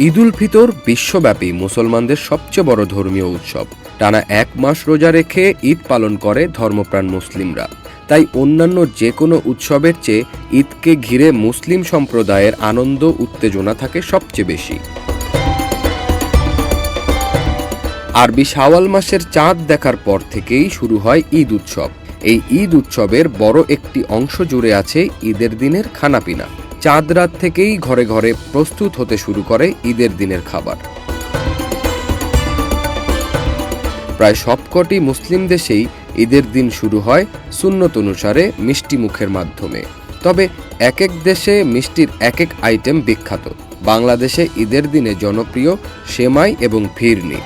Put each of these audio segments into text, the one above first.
ঈদুল ফিতর বিশ্বব্যাপী মুসলমানদের সবচেয়ে বড় ধর্মীয় উৎসব। টানা এক মাস রোজা রেখে ঈদ পালন করে ধর্মপ্রাণ মুসলিমরা। তাই অন্যান্য যে কোনো উৎসবের চেয়ে ঈদকে ঘিরে মুসলিম সম্প্রদায়ের আনন্দ, উত্তেজনা থাকে সবচেয়ে বেশি। আরবি শাওয়াল মাসের চাঁদ দেখার পর থেকেই শুরু হয় ঈদ উৎসব। এই ঈদ উৎসবের বড় একটি অংশ জুড়ে আছে ঈদের দিনের খানাপিনা। চাঁদ রাত থেকেই ঘরে ঘরে প্রস্তুত হতে শুরু করে ঈদের দিনের খাবার। প্রায় সবকটি মুসলিম দেশেই ঈদের দিন শুরু হয় সুন্নত অনুসারে মিষ্টি মুখের মাধ্যমে। তবে এক এক দেশে মিষ্টির এক এক আইটেম বিখ্যাত। বাংলাদেশে ঈদের দিনে জনপ্রিয় সেমাই এবং ফিরনি।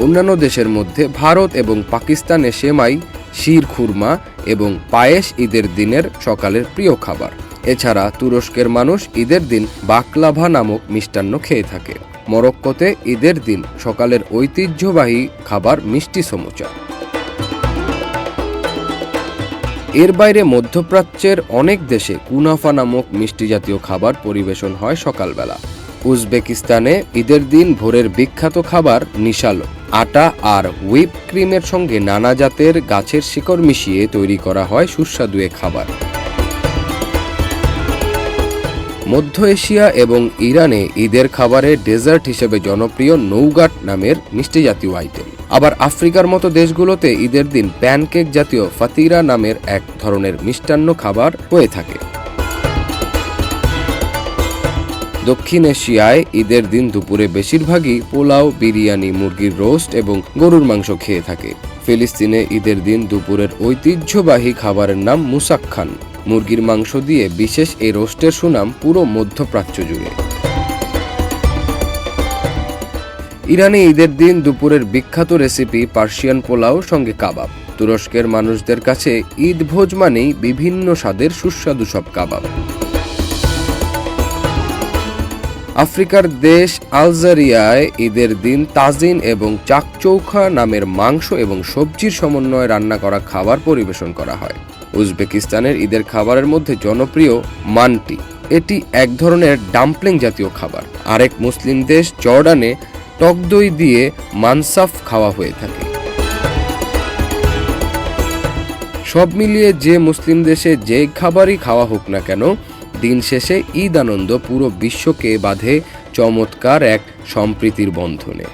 অন্যান্য দেশের মধ্যে ভারত এবং পাকিস্তানে সেমাই শির খুরমা এবং পায়েস ঈদের দিনের সকালের প্রিয় খাবার। এছাড়া তুরস্কের মানুষ ঈদের দিন বাকলাভা নামক মিষ্টান্ন খেয়ে থাকে। মরক্কোতে ঈদের দিন সকালের ঐতিহ্যবাহী খাবার মিষ্টি সমুচা। এর বাইরে মধ্যপ্রাচ্যের অনেক দেশে কুনাফা নামক মিষ্টি জাতীয় খাবার পরিবেশন হয় সকালবেলা। উজবেকিস্তানে ঈদের দিন ভোরের বিখ্যাত খাবার নিশালো। আটা আর হুইপ ক্রিমের সঙ্গে নানা জাতের গাছের শিকড় মিশিয়ে তৈরি করা হয় সুস্বাদু এ খাবার। মধ্য এশিয়া এবং ইরানে ঈদের খাবারে ডেজার্ট হিসেবে জনপ্রিয় নৌগাট নামের মিষ্টি জাতীয় আইটেম। আবার আফ্রিকার মতো দেশগুলোতে ঈদের দিন প্যানকেক জাতীয় ফাতিরা নামের এক ধরনের মিষ্টান্ন খাবার হয়ে থাকে। দক্ষিণ এশিয়ায় ঈদের দিন দুপুরে বেশিরভাগই পোলাও, বিরিয়ানি, মুরগির রোস্ট এবং গরুর মাংস খেয়ে থাকে। ফিলিস্তিনে ঈদের দিন দুপুরের ঐতিহ্যবাহী খাবারের নাম মুসাক্খান মুরগির মাংস দিয়ে বিশেষ এই রোস্টের সুনাম পুরো মধ্যপ্রাচ্য জুড়ে। ইরানে ঈদের দিন দুপুরের বিখ্যাত রেসিপি পার্সিয়ান পোলাও, সঙ্গে কাবাব। তুরস্কের মানুষদের কাছে ঈদ ভোজ মানেই বিভিন্ন স্বাদের সুস্বাদু সব কাবাব। আফ্রিকার দেশ আলজেরিয়ায় ঈদের দিন তাজিন এবং চাকচৌখা নামের মাংস এবং সবজির সমন্বয়ে রান্না করা খাবার পরিবেশন করা হয়। উজবেকিস্তানের ঈদের খাবারের মধ্যে জনপ্রিয় মানটি। এটি এক ধরনের ডাম্পলিং জাতীয় খাবার। আরেক মুসলিম দেশ জর্ডানে টক দই দিয়ে মানসাফ খাওয়া হয়ে থাকে। সব মিলিয়ে যে মুসলিম দেশে যে খাবারই খাওয়া হোক না কেন দিন শেষে ঈদ আনন্দ পুরো বিশ্বকে বাঁধে চমৎকার এক সম্প্রীতির বন্ধনে।